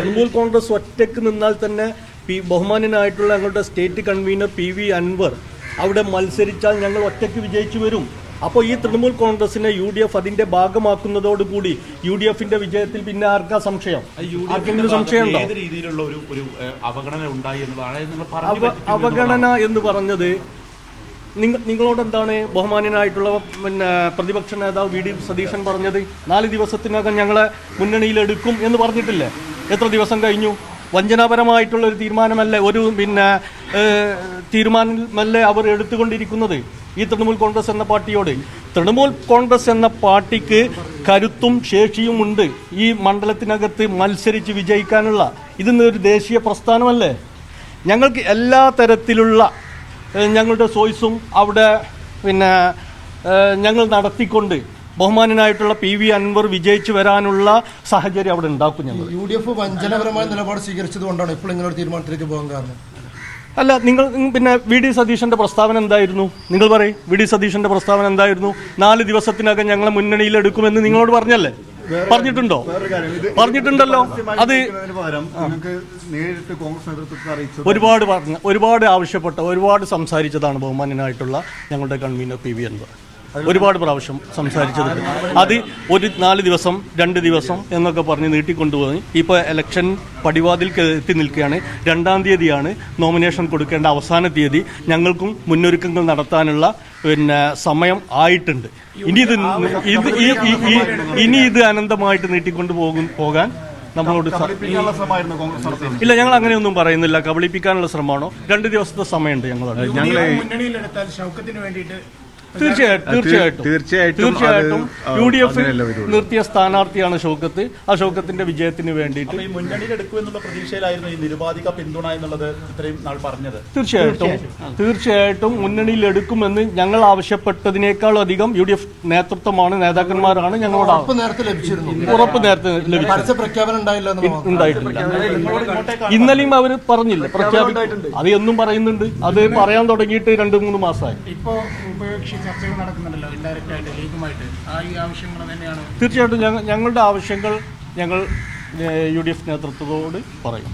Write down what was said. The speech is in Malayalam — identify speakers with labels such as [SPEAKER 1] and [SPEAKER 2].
[SPEAKER 1] തൃണമൂൽ കോൺഗ്രസ് ഒറ്റയ്ക്ക് നിന്നാൽ തന്നെ പി ബഹുമാനനായിട്ടുള്ള ഞങ്ങളുടെ state convener P V Anvar അവിടെ മത്സരിച്ചാൽ ഞങ്ങൾ ഒറ്റയ്ക്ക് വിജയിച്ചു വരും. അപ്പോൾ ഈ തൃണമൂൽ കോൺഗ്രസിനെ യു ഡി എഫ് അതിന്റെ ഭാഗമാക്കുന്നതോടുകൂടി യു ഡി എഫിന്റെ വിജയത്തിൽ പിന്നെ ആർക്കാ സംശയം? ആർക്കെങ്കിലും സംശയമുണ്ടോ
[SPEAKER 2] രീതിയിലുള്ള ഒരു ഒരു അവഗണന ഉണ്ടായി നിങ്ങൾ
[SPEAKER 1] അവഗണന എന്ന് പറഞ്ഞത് നിങ്ങ നിങ്ങളോട് എന്താണ് ബഹുമാനനായിട്ടുള്ള പിന്നെ പ്രതിപക്ഷ നേതാവ് വി ഡി സതീശൻ പറഞ്ഞത്? നാല് ദിവസത്തിനകം ഞങ്ങളെ മുന്നണിയിലെടുക്കും എന്ന് പറഞ്ഞിട്ടില്ലേ? എത്ര ദിവസം കഴിഞ്ഞു? വഞ്ചനാപരമായിട്ടുള്ള ഒരു തീരുമാനമല്ലേ ഒരു പിന്നെ തീരുമാനമല്ലേ അവർ എടുത്തുകൊണ്ടിരിക്കുന്നത്? ഈ തൃണമൂൽ കോൺഗ്രസ് എന്ന പാർട്ടിയോട്. തൃണമൂൽ കോൺഗ്രസ് എന്ന പാർട്ടിക്ക് കരുത്തും ശേഷിയും ഉണ്ട് ഈ മണ്ഡലത്തിനകത്ത് മത്സരിച്ച് വിജയിക്കാനുള്ള. ഇത് ഒരു ദേശീയ പ്രസ്ഥാനമല്ലേ? ഞങ്ങൾക്ക് എല്ലാ തരത്തിലുള്ള ഞങ്ങളുടെ സോയ്സും അവിടെ പിന്നെ ഞങ്ങൾ നടത്തിക്കൊണ്ട് ബഹുമാനനായിട്ടുള്ള പി വി അൻവർ വിജയിച്ചു വരാനുള്ള സാഹചര്യം അവിടെ ഉണ്ടാക്കും ഞങ്ങൾ.
[SPEAKER 3] യു ഡി എഫ് വഞ്ചനപരമായ നിലപാട് സ്വീകരിച്ചത് കൊണ്ടാണ് ഇപ്പോൾ ഇങ്ങനെ ഒരു തീരുമാനത്തിലേക്ക് പോകാൻ കാരണം?
[SPEAKER 1] അല്ല നിങ്ങൾ പിന്നെ വി ഡി സതീശന്റെ പ്രസ്താവന എന്തായിരുന്നു? നിങ്ങൾ പറയും വി ഡി സതീശന്റെ പ്രസ്താവന എന്തായിരുന്നു? നാല് ദിവസത്തിനകം ഞങ്ങളെ മുന്നണിയിൽ എടുക്കുമെന്ന് നിങ്ങളോട് പറഞ്ഞല്ലേ? പറഞ്ഞിട്ടുണ്ടോ? പറഞ്ഞിട്ടുണ്ടല്ലോ. അത് ഒരുപാട് പറഞ്ഞ ഒരുപാട് ആവശ്യപ്പെട്ട ഒരുപാട് സംസാരിച്ചതാണ് ബഹുമാനനായിട്ടുള്ള ഞങ്ങളുടെ കൺവീനർ പി വി അൻവർ. ഒരുപാട് പ്രാവശ്യം സംസാരിച്ചത്. അത് ഒരു നാല് ദിവസം രണ്ട് ദിവസം എന്നൊക്കെ പറഞ്ഞ് നീട്ടിക്കൊണ്ടുപോയി. ഇപ്പോൾ ഇലക്ഷൻ പടിവാതിൽ എത്തി നിൽക്കുകയാണ്. രണ്ടാം തീയതിയാണ് നോമിനേഷൻ കൊടുക്കേണ്ട അവസാന തീയതി. ഞങ്ങൾക്കും മുന്നൊരുക്കങ്ങൾ നടത്താനുള്ള പിന്നെ സമയം ആയിട്ടുണ്ട്. ഇനി ഇത് ഇത് ഇനി ഇത് അനന്തമായിട്ട് നീട്ടിക്കൊണ്ടു പോകും പോകാൻ നമ്മളോട് ഇല്ല ഞങ്ങൾ അങ്ങനെയൊന്നും പറയുന്നില്ല. കബളിപ്പിക്കാനുള്ള ശ്രമമാണോ? രണ്ട് ദിവസത്തെ സമയമുണ്ട് ഞങ്ങളോട്
[SPEAKER 4] ഞങ്ങളെ
[SPEAKER 5] മുന്നണിയിലെടുത്താൽ ഷൗക്കത്തിന് വേണ്ടിയിട്ട്
[SPEAKER 1] തീർച്ചയായിട്ടും തീർച്ചയായിട്ടും.
[SPEAKER 4] തീർച്ചയായിട്ടും
[SPEAKER 1] തീർച്ചയായിട്ടും യു ഡി എഫ് നിർത്തിയ സ്ഥാനാർത്ഥിയാണ് ഷൗക്കത്ത് ആ ഷൗക്കത്തിന്റെ വിജയത്തിന് വേണ്ടിയിട്ട്
[SPEAKER 2] എടുക്കുമെന്നുള്ള പ്രതീക്ഷയിലായിരുന്നു ഈ നിരുപാധിക പിന്തുണ എന്നുള്ളത് ഇത്രയും നാൾ പറഞ്ഞത്.
[SPEAKER 1] തീർച്ചയായിട്ടും തീർച്ചയായിട്ടും. മുന്നണിയിൽ എടുക്കുമെന്ന് ഞങ്ങൾ ആവശ്യപ്പെട്ടതിനേക്കാളും അധികം യു ഡി എഫ് നേതൃത്വമാണ് നേതാക്കന്മാരാണ് ഞങ്ങളോട്
[SPEAKER 3] ഉറപ്പ് നേരത്തെ ലഭിച്ചിരുന്നു.
[SPEAKER 1] ഉറപ്പ് നേരത്തെ ലഭിച്ചത്
[SPEAKER 3] പരസ്യ പ്രഖ്യാപനം
[SPEAKER 1] ഉണ്ടായിട്ടില്ല. ഇന്നലെയും അവർ പറഞ്ഞില്ല. പ്രഖ്യാപിക്കും അത് എന്നും പറയുന്നുണ്ട്. അത് പറയാൻ തുടങ്ങിയിട്ട് രണ്ട് മൂന്ന് മാസമായി.
[SPEAKER 5] ഇപ്പോൾ ഉപേക്ഷി ചർച്ചകൾ നടക്കുന്നുണ്ടല്ലോ ഇൻഡയറക്റ്റ് ആയിട്ട് ലീഗുമായിട്ട്. ആ ഈ ആവശ്യങ്ങൾ തന്നെയാണ്.
[SPEAKER 1] തീർച്ചയായിട്ടും ഞങ്ങളുടെ ആവശ്യങ്ങൾ ഞങ്ങൾ യു ഡി എഫ് നേതൃത്വത്തോട് പറയും.